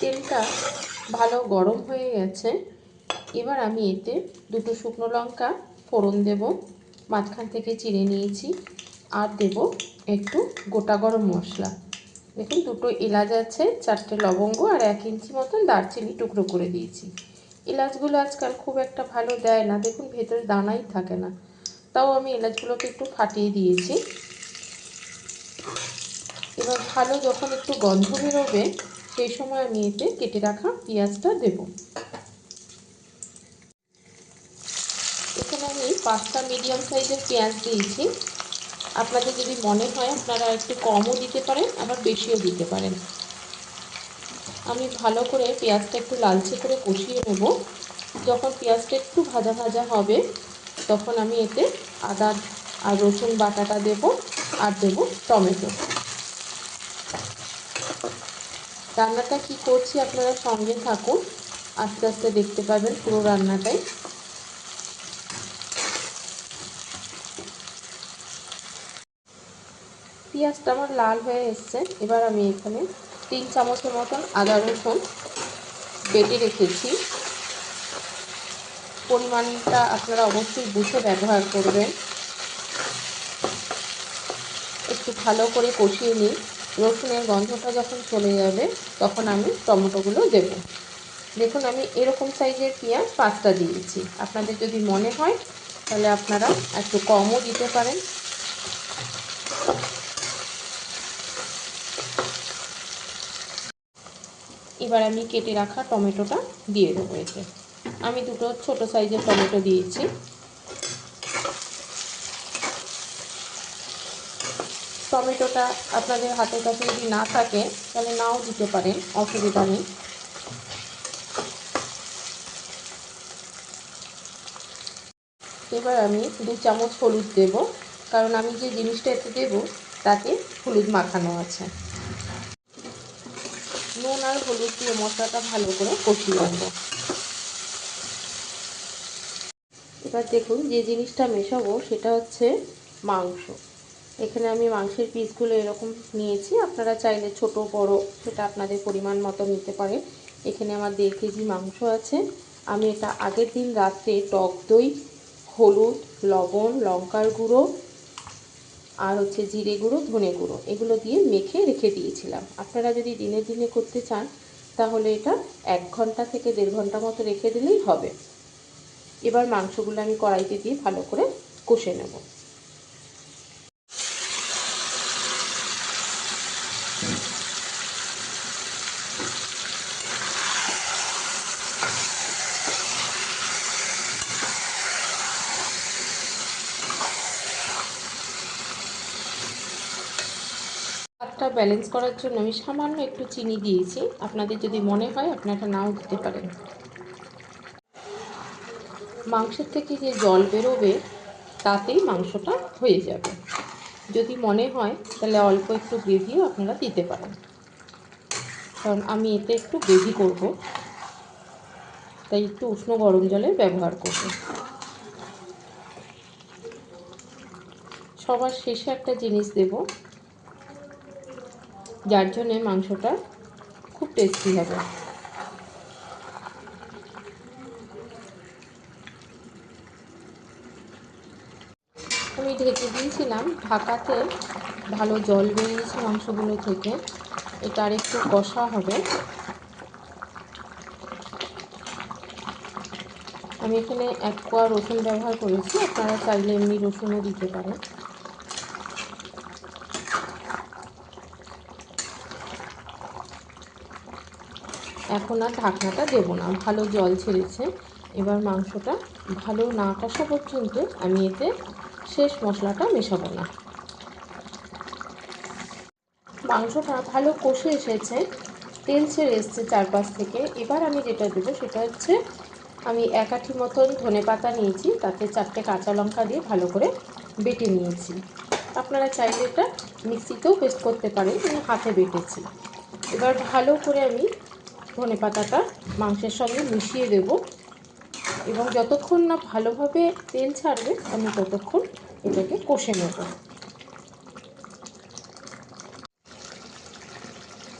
তেলটা ভালো গরম হয়ে গেছে। এবার আমি এতে দুটো শুকনো লঙ্কা, ফোড়ন দেব, মাঝখান থেকে চিড়ে নিয়েছি, আর দেব একটু গোটা গরম মশলা। দেখুন, দুটো এলাচ আছে, চারটে লবঙ্গ আর এক ইঞ্চি মতন দারচিনি টুকরো করে দিয়েছি। এলাচগুলো আজকাল খুব একটা ভালো দেয় না, দেখুন, ভেতরে দানাই থাকে না। তাও আমি এলাচগুলোকে একটু ফাটিয়ে দিয়েছি। এবার ভালো যখন একটু গন্ধ বেরোবে সেই সময় আমি এতে কেটে রাখা পেঁয়াজটা দেব। এখানে আমি পাঁচটা মিডিয়াম সাইজের পেঁয়াজ দিয়েছি। আপনাদের যদি মনে হয় আপনারা একটু কমও দিতে পারেন, আবার বেশিও দিতে পারেন। আমি ভালো করে পেঁয়াজটা একটু লালচে করে কষিয়ে নেব। যখন পেঁয়াজটা একটু ভাজা ভাজা হবে, তখন আমি এতে আদা আর রসুন বাটাটা দেব আর দেব টমেটো। রান্নাটা কি করছি আপনারা সঙ্গে থাকুন। আস্তে আস্তে দেখতে পাবেন পুরো রান্নাটাই। পেঁয়াজটা আমার লাল হয়ে এসছে। এবার আমি এখানে তিন চামচের মতন আদা রসুন বেটে রেখেছি। পরিমাণটা আপনারা অবশ্যই বুঝে ব্যবহার করবেন। একটু ভালো করে কষিয়ে নিই রসুনের গন্ধটা যখন চলে যাবে, তখন আমি টমেটোগুলো দেব। দেখুন, আমি এরকম সাইজের পেঁয়াজ পাঁচটা দিয়েছি। আপনাদের যদি মনে হয়, তাহলে আপনারা একটু কমও দিতে পারেন। এবার আমি কেটে রাখা টমেটোটা দিয়ে দেবো এতে। আমি দুটো ছোট সাইজের টমেটো দিয়েছি। টমেটোটা আপনাদের হাতের কাছে যদি না থাকে, তাহলে নাও দিতে পারেন, অসুবিধা নেই। এবার আমি দু চামচ হলুদ দেব, কারণ আমি যে জিনিসটা এতে দেব, তাতে হলুদ মাখানো আছে। নুন আর হলুদ দিয়ে মশলাটা ভালো করে কষিয়ে নেব। এবার দেখুন যে জিনিসটা মেশাবো, সেটা হচ্ছে মাংস। এখানে আমি মাংসের পিসগুলো এরকম নিয়েছি। আপনারা চাইলে ছোট, বড়, সেটা আপনাদের পরিমাণ মতো নিতে পারেন। এখানে আমার দেড় কেজি মাংস আছে। আমি এটা আগের দিন রাত্রে টক দই, হলুদ, লবণ, লঙ্কার গুঁড়ো আর হচ্ছে জিরে গুঁড়ো, ধনে গুঁড়ো এগুলো দিয়ে মেখে রেখে দিয়েছিলাম। আপনারা যদি দিনে দিনে করতে চান, তাহলে এটা এক ঘণ্টা থেকে দেড় ঘণ্টা মতো রেখে দিলেই হবে। এবার মাংসগুলো আমি কড়াইতে দিয়ে ভালো করে কষে নেব। স্বাদটা ব্যালেন্স করার জন্য আমি সামান্য একটু চিনি দিয়েছি। আপনাদের যদি মনে হয় আপনারা নাও দিতে পারেন। মাংসের থেকে যে জল বেরোবে, তাতেই মাংসটা হয়ে যাবে। যদি মনে হয়, তাহলে অল্প একটু গ্রেভিও আপনারা দিতে পারেন। কারণ আমি এতে একটু গ্রেভি করব। তাই একটু উষ্ণ গরম জলের ব্যবহার করব। সবার শেষে একটা জিনিস দেব। যার জন্যে মাংসটা খুব টেস্টি হবে। ঢেকে দিয়েছিলাম ঢাকাতে ভালো জল বেরিয়েছে মাংসগুলো থেকে। এটা আর একটু কষা হবে। আমি এখানে এক কোয়া রসুন ব্যবহার করেছি, আপনারা চাইলে এমনি রসুনও দিতে পারেন। এখন আর ঢাকনাটা দেবো না, ভালো জল ছেড়েছে। এবার মাংসটা ভালো না কষা পর্যন্ত আমি এতে শেষ মশলাটা মেশাবো না। মাংসটা ভালো কষে এসেছে, তেল ছেড়ে এসছে চারপাশ থেকে। এবার আমি যেটা দেবো সেটা হচ্ছে, আমি এক আঠি মতন ধনে পাতা নিয়েছি, তাতে চারটে কাঁচা লঙ্কা দিয়ে ভালো করে বেটে নিয়েছি। আপনারা চাইলে এটা মিক্সিতেও পেস্ট করতে পারেন আমি হাতে বেটেছি। এবার ভালো করে আমি ধনে পাতাটা মাংসের সঙ্গে মিশিয়ে দেব। এবং যতক্ষণ না ভালোভাবে তেল ছাড়বে, আমি ততক্ষণ এটাকে কষে নেব।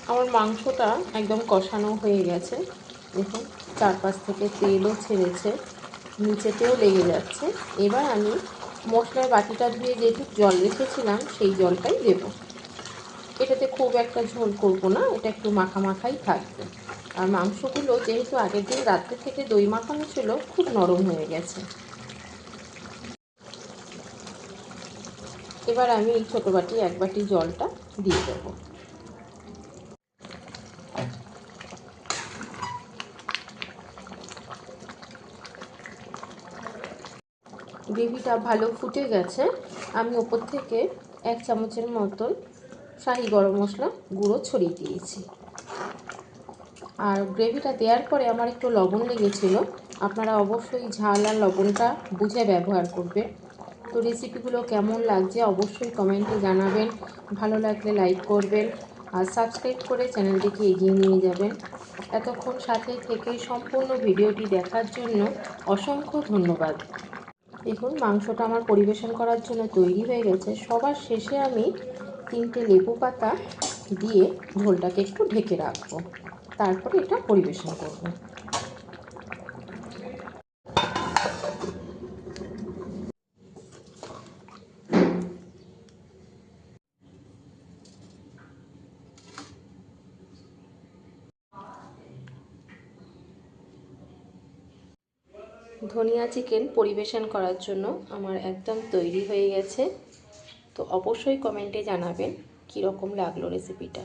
আমার মাংসটা একদম কষানো হয়ে গেছে। দেখুন, চারপাশ থেকে তেলও ছেড়েছে, নিচেতেও লেগে যাচ্ছে। এবার আমি মশলার বাটিটা ধুয়ে যেহেতু জল রেখেছিলাম, সেই জলটাই দেব। এটাতে খুব একটা ঝোল করব না, এটা একটু মাখা মাখাই থাকবে। আর মাংসগুলো যেহেতু আগের দিন রাত্রে থেকে দই মাখানো ছিল, খুব নরম হয়ে গেছে। এবার আমি এই ছোটো বাটি এক বাটি জলটা দিয়ে দেবো। গ্রেভিটা ভালো ফুটে গেছে, আমি ওপর থেকে এক চামচের মতন শাহি গরম মশলা গুঁড়ো ছড়িয়ে দিয়েছি। আর গ্রেভিটা দেওয়ার পরে আমার একটু লবণ লেগেছিলো। আপনারা অবশ্যই ঝাল আর লবণটা বুঝে ব্যবহার করবেন। তো রেসিপিগুলো কেমন লাগছে অবশ্যই কমেন্টে জানাবেন। ভালো লাগলে লাইক করবেন আর সাবস্ক্রাইব করে চ্যানেলটিকে এগিয়ে নিয়ে যাবেন। এতক্ষণ সাথে থেকে সম্পূর্ণ ভিডিওটি দেখার জন্য অসংখ্য ধন্যবাদ। দেখুন, মাংসটা আমার পরিবেশন করার জন্য তৈরি হয়ে গেছে। সবার শেষে আমি তিনটে লেবু পাতা দিয়ে ঝোলটাকে একটু ঢেকে রাখব। তারপরে এটা পরিবেশন করব। ধনিয়া চিকেন পরিবেশন করার জন্য আমার একদম তৈরি হয়ে গেছে। তো অবশ্যই কমেন্টে জানাবেন কীরকম লাগল রেসিপিটা